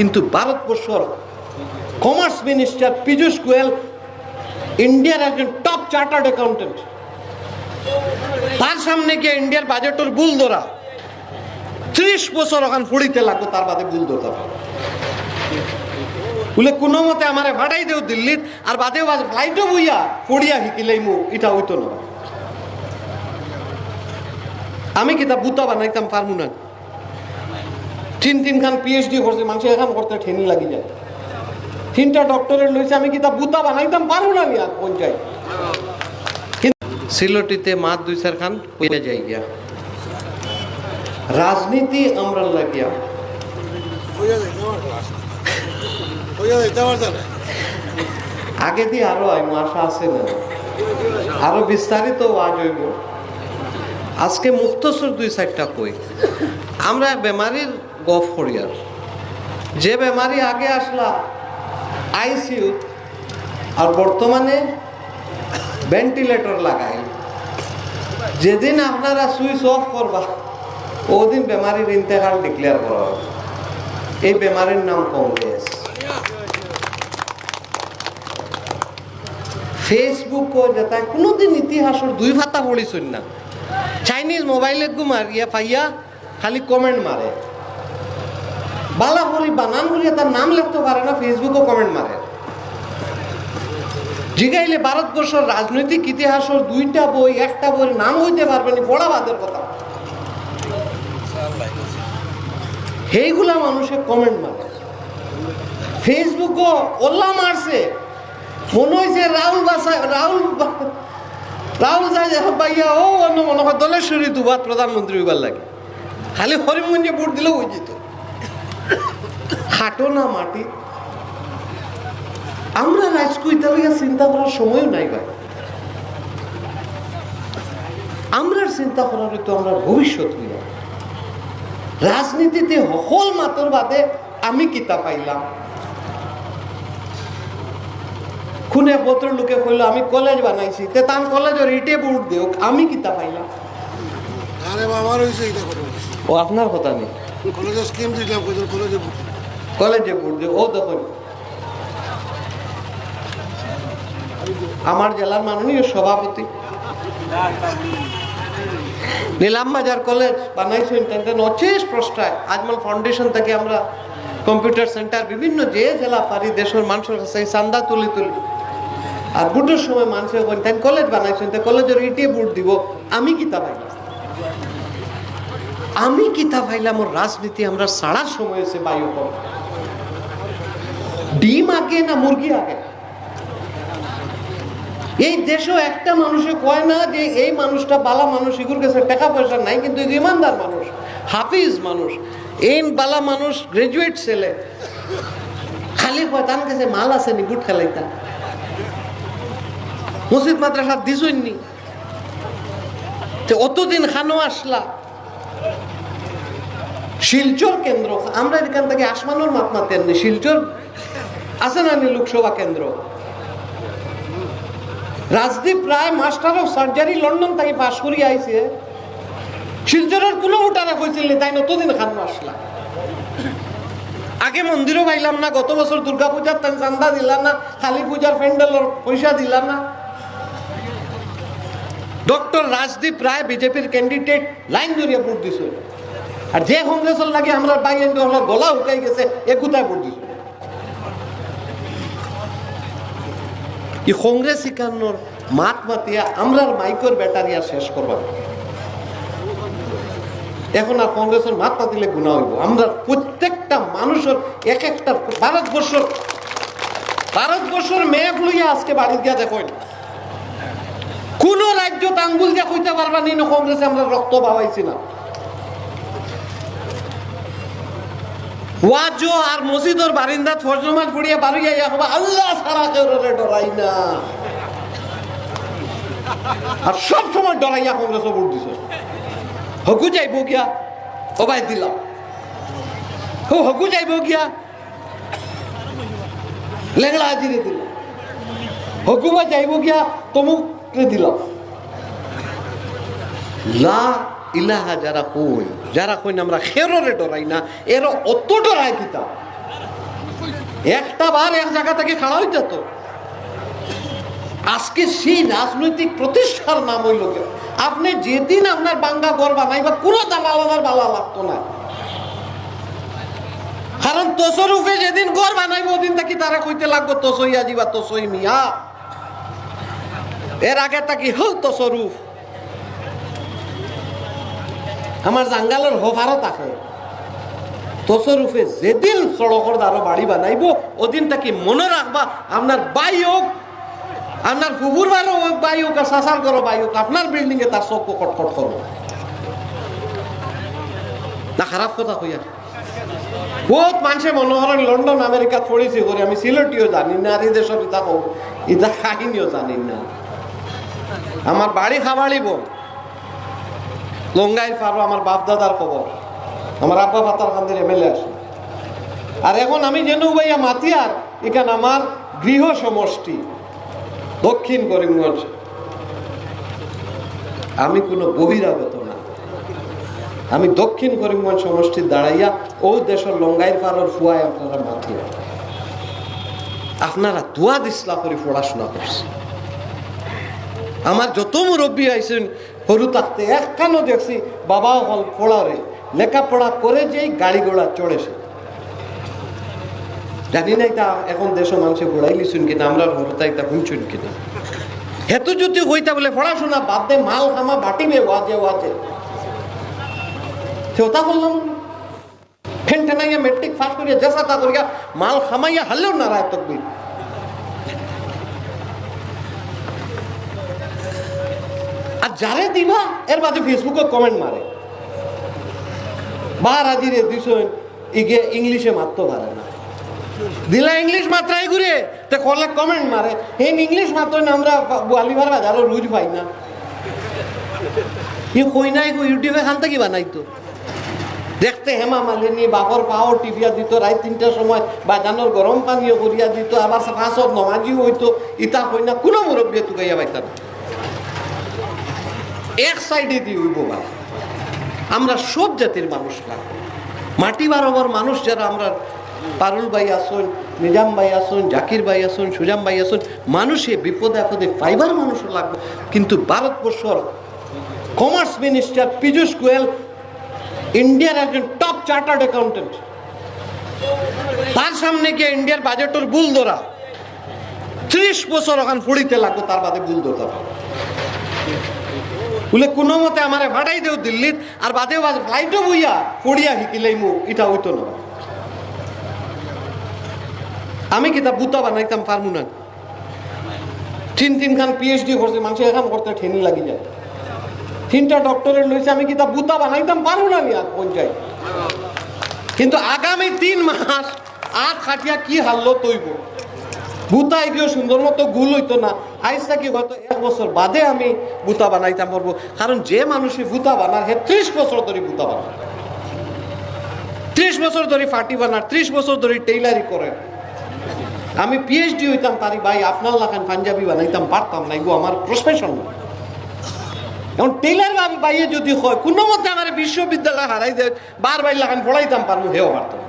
কিন্তু ভারতবর্ষর commerce minister Piyush Goyal ইন্ডিয়ার একজন টপ চার্টার্ড অ্যাকাউন্টেন্ট তার সামনে গিয়ে ইন্ডিয়ার বাজেটের বুল ধরা ত্রিশ বছর ওখান ফুড়িতে লাগতো তার বাদে বুল ধরতে বলে, কোনো মতে আমারে ভাড়াই দেও দিল্লিত, আর বাদেও বাদ ফ্লাইটও বইয়া পড়িয়া শিকিলেই মু এটা হইতো না। আমি কিতা বুতা বানাইতাম পারমু না? তিন তিন খান পিএইচডি করছে মানুষ এখন করতে ঠেনি লাগি যায়। তিনটা ডক্টরের লইছে আমি কিতা বুতা বানাইতাম? পারব না আমি আর পঞ্চায়েত। কিন্তু সিলটিতে মাত দুই চার খান পইয়া যাই গিয়া। রাজনীতি আমরা লাগিয়া। আগে দিয়ে আরও আইমু আশা আছে না। আরও বিস্তারিত আজ হইব। আজকে মুক্তসর দুই চারটা কই। আমরা বেমারির গফ করিয়ার যে বেমারি আগে আসলা আইসিইউ আর বর্তমানে ভেন্টিলেটর লাগাই। যেদিন আপনারা সুইচ অফ করবা, ওদিন বেমারির ইন্তেকাল ডিক্লেয়ার করা হবে। এই বেমারির নাম কংগ্রেস। ফেসবুকও যেটা কোনোদিন ইতিহাসের দুই ভাতা পড়িছই না। চাইনিজ মোবাইলে গু মারিয়া ফাইয়া, খালি কমেন্ট মারে। বালা করি বানান করি তার নাম লিখতে পারে না ফেসবুকও কমেন্ট মারে। জিগাইলে ভারতবর্ষের রাজনৈতিক ইতিহাসের দুইটা বই, একটা বইয়ের নাম হইতে পারবে না, বড় বাদের কথা। সেইগুলা মানুষে কমেন্ট মারে। ফেসবুকও ওল্লা মারছে। মনে হয়েছে রাহুল বাসা, রাহুল বা- রাহুল পাইয়া ও অন্য মনে হয় দলেশ্বরী দুবার প্রধানমন্ত্রী হইবার লাগে। খালি হরিমগঞ্জে ভোট দিলেও হয়ে যেত। খাটো না মাটি। আমরা রাজকুইতে লইয়া চিন্তা করার সময়ও নাই ভাই। আমরা চিন্তা করার তো আমরা ভবিষ্যৎ হইয়া রাজনীতিতে হল মাতর বাদে আমি কিতা পাইলাম। খুনে পত্র লোকে কইলো আমি কলেজ বানাইছি। তে তার কলেজের ইটে বুট দেও আমি কিতা পাইলাম। ও আপনার কথা। নেই কলেজে স্কিম দিলাম কলেজে কলেজে কলেজে ও দেখুন আমার জেলার মাননীয় সভাপতি। নিলাম বাজার কলেজ বানাইছেন তেন অচেষ প্রশ্রায় আজমল ফাউন্ডেশন থেকে আমরা কম্পিউটার সেন্টার বিভিন্ন যে জেলা পারি, দেশের মানুষের কাছে চান্দা তুলি তুলি। আর বুটের সময় মানুষের কলেজ বানাইছেন কলেজের ইটে বুট দিব। আমি কিতা পাইলাম আমি কিতা পাইলাম ওর রাজনীতি আমরা সারা সময় এসে বায়ু ডিম আগে না মুরগি আগে? এই দেশও একটা মানুষে কয় না যে এই মানুষটা বালা মানুষ এগুলোর কাছে টাকা পয়সা নাই, কিন্তু ইমানদার মানুষ, হাফিজ মানুষ এই বালা মানুষ গ্রাজুয়েট ছেলে। খালি কয়, তার কাছে মাল আছে নি বুট খেলাইতা। মসজিদ মাদ্রাসা দিছইনি অতদিন খানো আসলা। শিলচর কেন্দ্র, আমরা এখান থেকে আসমানোর মাপ মাতেন শিলচর আছে না লোকসভা কেন্দ্র? Rajdeep Roy master of surgery London থেকে পাশ করি আইছে। শিলচরের কোনো উঠারা কইছিল তাই নতদিন খান আসলা। আগে মন্দিরও পাইলাম না, গত বছর দুর্গা পূজার তাই চান্দা দিলাম না, কালী পূজার প্যান্ডেলের পয়সা দিলাম না। ডক্টর রাজদীপ রায়, বিজেপির ক্যান্ডিডেট লাইন ধরিয়া ভোট দিছিল। আর যে কংগ্রেসের লাগে আমরা বাইন গলা উঠাই গেছে ভোট দিছিল কি কংগ্রেস শিকানোর মাত মাতিয়া আমরার মাইকর ব্যাটারিয়া শেষ করবা এখন আর কংগ্রেসের মাত মাতিলে গুণা হইব। আমরা প্রত্যেকটা মানুষের এক একটা ভারতবর্ষ ভারতবর্ষের মেয়ে লইয়া আজকে বাড়ি গিয়া দেখেন। কোন রাজ্য আঙ্গুল দিয়া কইতে পারবা না কংগ্রেসে আমরা রক্ত বাবাইছি না। আর মসজিদর বারিন্দাত ফরজমাত পড়িয়া বাড়ি আইয়া হবা, আল্লাহ সারা কেউ ডরাই না। আর সব সময় ডরাইয়া কংগ্রেস ভোট দিছ। হকু যাইব গিয়া হবাই দিলাম হো হকু যাইব গিয়া লেংলা আজিরে দিলাম হকুমা যাইব গিয়া, তমুকরে দিলাম লা ইলাহা যারা কই যারা কই আমরা খেররে ডরাই না, এর অত ডরাই কিতা একটা বার এক জায়গা থেকে খাড়া হয়ে যেত। আজকে সেই রাজনৈতিক প্রতিষ্ঠার নাম হইল? আপনি যেদিন আপনার বাঙ্গা ঘর বানাইবা কোনো দালালার বালা লাগতো না। কারণ তসরুফে যেদিন ঘর বানাইব, ওদিন থেকে তারা কইতে লাগবো, তসই আজিবা তসই মিয়া? এর আগে তাকি হল তসরুফ? আমার জাঙ্গালের হোফারও থাকে তসরুফে যেদিন সড়কর দ্বারা বাড়ি বানাইব, ওদিন তাকে মনে রাখবা, আপনার বাই হোক, আপনার কুকুর বারো হোক, বাই হোক, আর সাসার করো বাই হোক, আপনার বিল্ডিং এ তার চোখ কটকট করো না, খারাপ কথা কইয়া। বহুত মানুষে মনে করেন লন্ডন, আমেরিকা পড়েছি করে আমি সিলেটিও জানি না, আর দেশের ইতা ইতা কাহিনীও জানি না। আমার বাড়ি খাবাড়িব লঙ্গাই পারো, আমার বাপ দাদার খবর। আমার আব্বা ফাতার খান্দের এমএলএ আসে। আর এখন আমি যেন ভাইয়া মাতিয়ার, এখানে আমার গৃহ সমষ্টি, দক্ষিণ করিমগঞ্জ। আমি কোনো বহিরাগত না। আমি দক্ষিণ করিমগঞ্জ সমষ্টির দাঁড়াইয়া ও দেশের লঙ্গাইর পাড়ার ফুয়ায় আপনারা মাতিয়া আপনারা দোয়া দিসলা করে পড়াশোনা করছে। আমার যত মুরব্বী আইছেন সরু থাকতে একখানো দেখছি বাবা হল পড়ারে লেখাপড়া করে যেই গাড়ি ঘোড়া চড়েছে। জানি না এটা এখন দেশ মানুষে লিছুন কিনা, আমরা হরতা এটা শুনছুন কিনা। হেতু যদি হইতা বলে পড়াশোনা বাদ দে, মাল খামা বাটিবে, ওয়াজে ওয়াজে। সেটা বললাম, ফেন টেনাইয়া মেট্রিক পাস করিয়া জেসা তা করিয়া, মাল খামাইয়া হারলেও না রায় তকবির। যারে দিবা এর বাদে ফেসবুকে কমেন্ট মারে। বার রে দিছ ইগে ইংলিশে মারতে পারে না। দিলা ইংলিশ মাত্রাই ঘুরে, তে কলে কমেন্ট মারে। হেন ইংলিশ মাত্র না, আমরা গোয়ালিভার বাজারও রুজ পাই না। ই কই নাই গো ইউটিউবে খান থেকে বানাইতো দেখতে হেমা মালিনী, বাপর পাও টিভিয়া দিত, রাত তিনটার সময় বাজানোর গরম পানীয় করিয়া দিত, আবার ফাঁসত নমাজিও হইতো, ইতা কই না কোনো মুরব্বী তুকাইয়া পাইতাম এক সাইডে দিয়ে উইব বাবা আমরা সব জাতির মানুষ না। মাটি বারবার মানুষ যারা আমরা পারুল ভাই আসুন নিজাম ভাই আসুন জাকির ভাই আসুন সুজাম ভাই আসুন মানুষে বিপদে আপদে ফাইবার মানুষও লাগবে। কিন্তু ভারতবর্ষর কমার্স মিনিস্টার পীযূষ গোয়েল ইন্ডিয়ার একজন টপ চার্টার্ড অ্যাকাউন্টেন্ট তার সামনে গিয়ে ইন্ডিয়ার বাজেটের বুল ধরা ত্রিশ বছর ওখান ফুড়িতে লাগবে, তার বাদে বুল ধরতে। বলে কোনো মতে আমারে ভাড়াই দেও দিল্লিত, আর বাদে ফ্লাইটও বইয়া পড়িয়া শিকিলেই মু এটা হইতো না। আমি কিতা বুতা বানাইতাম পারমু না? তিন তিন খান পিএইচডি করছে, মানুষ এখান করতে ঠেনি লাগি যায়। তিনটা ডক্টরেট লইছে, আমি কিতা বুতা বানাইতাম পারব না আমি পঞ্চায়েত? কিন্তু আগামী তিন মাস আর খাটিয়া কি হারলো তৈব? বুতা গিয়েও সুন্দর মতো গুল হইতো না। আইস নাকি হয়তো এক বছর বাদে আমি বুতা বানাইতাম পারব কারণ যে মানুষে বুতা বানার হে ত্রিশ বছর ধরে বুতা বানার ত্রিশ বছর ধরে ফাটি বানার ত্রিশ বছর ধরে টেইলারি করে। আমি পিএইচডি হইতাম পারি ভাই আপনার লাখান পাঞ্জাবি বানাইতাম, পারতাম না এগো আমার প্রফেশন এখন টেইলার ভাবি বাইয়ে যদি হয়, কোনো মতে আমার বিশ্ববিদ্যালয় হারাই দেয় বার বাই লাগান পড়াইতাম পারব হেও পারতাম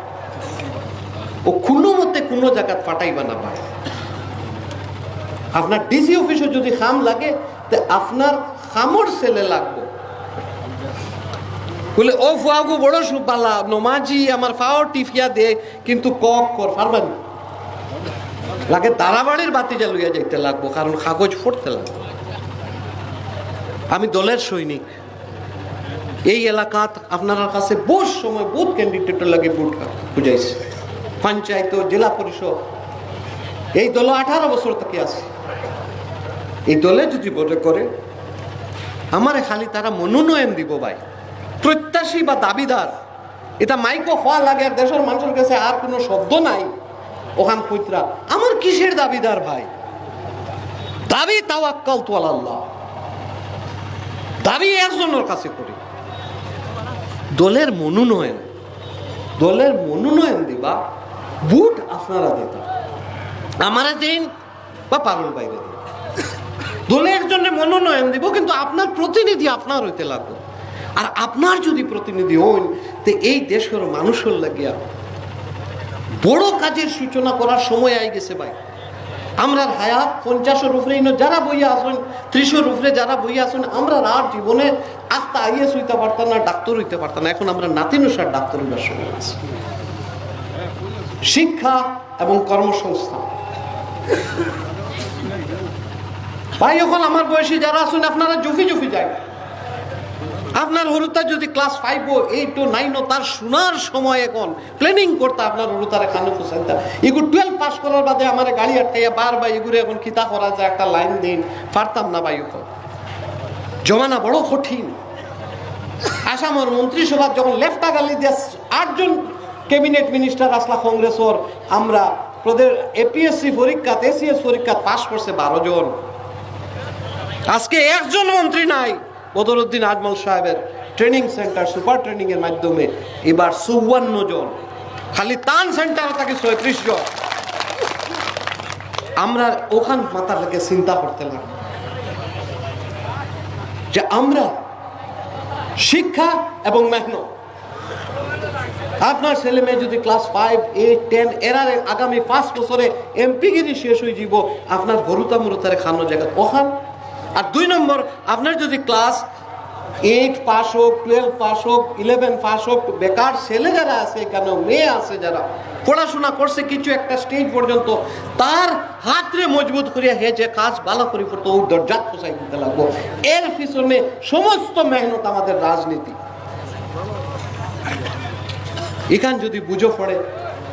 ও কোনো মতে কোনো জায়গাত ফাটাইবা না পারে আপনার ডিসি অফিসে যদি খাম লাগে, তে আপনার খামর ছেলে লাগবে। বলে, ও ফুয়াগু, বড় সুপালা নমাজি, আমার ফাও টিফিয়া দে, কিন্তু কক কর, পারবেন লাগে তারাবাড়ির বাতি জ্বালুইয়া যাইতে লাগবো, কারণ কাগজ ফুটতে লাগবে। আমি দলের সৈনিক। এই এলাকাত আপনার কাছে বহু সময় বহুত ক্যান্ডিডেটের লাগে ভোট বুঝাইছে। পঞ্চায়েত, জেলা পরিষদ। এই দল আঠারো বছর থেকে আছে। এই দলে যদি বলে করে, আমারে খালি তারা মনোনয়ন দিব ভাই। প্রত্যাশী বা দাবিদার, এটা মাইকো হওয়া লাগে আর দেশের মানুষের কাছে আর কোনো শব্দ নাই। ওখান কইতরা আমার কিসের দাবিদার ভাই? দাবি তাওয়াক্কাল তো আল্লাহ দাবি একজনের কাছে করি। দলের মনোনয়ন দলের মনোনয়ন দিবা বুট আপনারা দিতা। আমারা দিন বা পারুল বাইরে দিন। দলে একজনের মনোনয়ন দিব, কিন্তু আপনার প্রতিনিধি আপনার হইতে লাগবে। আর আপনার যদি প্রতিনিধি হন, তো এই দেশের মানুষের লাগিয়া বড় কাজের সূচনা করার সময় আই গেছে ভাই। আমরা হায়াত পঞ্চাশের উপরে যারা বইয়া আসুন, ত্রিশের উপরে যারা বইয়া আসুন, আমরা আর জীবনে আত্মা আইএস হইতে পারতাম না, ডাক্তার হইতে পারতাম না। এখন আমরা নাতিনুসার ডাক্তার হইবার সময় আছে। শিক্ষা এবং কর্মসংস্থান। ভাই, এখন আমার বয়সী যারা আছেন, আপনারা জুফি জুফি যায়। আপনার হরুতা যদি ক্লাস ফাইভ ও এইট ও নাইন ও তার শোনার সময় এখন প্ল্যানিং করতে আপনার হরুতারে কানে ফুসাইতা এগুলো টুয়েলভ পাস করার বাদে আমার গাড়ি আটকাইয়া বার বা এগুলো এখন খিতা করা যায়, একটা লাইন দিন। পারতাম না ভাই এখন। জমানা বড় কঠিন। আসামর মন্ত্রিসভার যখন লেফটা গালি দিয়ে, আটজন ক্যাবিনেট মিনিস্টার আসলা কংগ্রেসর আমরা প্রদের এপিএসসি পরীক্ষা এসিএস পরীক্ষা পাশ করছে বারো জন। আজকে একজন মন্ত্রী নাই, বদরুদ্দিন আজমল সাহেবের ট্রেনিং সেন্টার সুপার ট্রেনিং এর মাধ্যমে এবার চৌয়ান্ন জন, খালি তান সেন্টারে থাকে ছয়ত্রিশ জন। আমরা ওখান মাথা থেকে চিন্তা করতে লাগলাম যে আমরা শিক্ষা এবং মেহনত। আপনার ছেলে মেয়ে যদি ক্লাস ফাইভ এইট টেন এরার আগামী পাঁচ বছরে এমপিগিরি শেষ হয়ে যাব, আপনার গরুতা মুরুতারে খানো জায়গা ওখান আর দুই নম্বর, আপনার যদি ক্লাস এইট পাস হোক টুয়েলভ পাস হোক ইলেভেন পাস হোক, বেকার ছেলে যারা আছে, কেন মেয়ে আছে যারা, পড়াশোনা করছে কিছু একটা স্টেজ পর্যন্ত, তার হাতরে মজবুত করিয়া হে যে কাজ ভালো করে, পড়তো দরজাত পোষাই দিতে লাগবো। এর পিছনে সমস্ত মেহনত আমাদের রাজনীতি। এখান যদি বুঝো পড়ে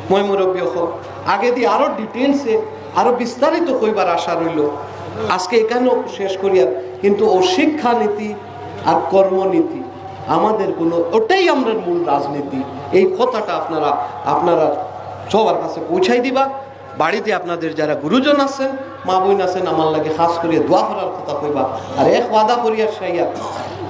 মই মুরব্বী হোক আগে দিয়ে আরও ডিটেলসে আরও বিস্তারিত কইবার আশা রইল। আজকে এখানেও শেষ করিয়া কিন্তু ও শিক্ষানীতি আর কর্মনীতি আমাদের কোনো, ওটাই আমরা মূল রাজনীতি। এই কথাটা আপনারা আপনারা সবার কাছে পৌঁছাই দিবা। বাড়িতে আপনাদের যারা গুরুজন আছেন মা বোন আছেন, আমার লাগে খাস করিয়া দোয়া করার কথা কইবা। আর এক ওয়াদা করিয়া সাইয়া,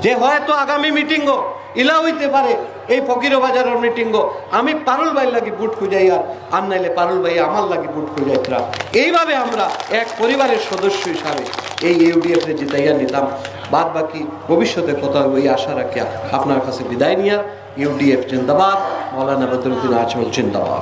যে হয়তো আগামী মিটিংও ইলা হইতে পারে, এই ফকির বাজারের মিটিংও আমি পারুল ভাই লাগি বুট খুঁজাই আর আর নাইলে পারুল ভাই আমার লাগি বুট খুঁজাইতরা এইভাবে আমরা এক পরিবারের সদস্য হিসাবে এই ইউডিএফ এ জিতাইয়া নিতাম। বাদ বাকি ভবিষ্যতে কথা ওই আশা রাখিয়া আপনার কাছে বিদায় নিয়ার ইউডিএফ জিন্দাবাদ। মৌলানা বদরুদ্দিন আজমল জিন্দাবাদ।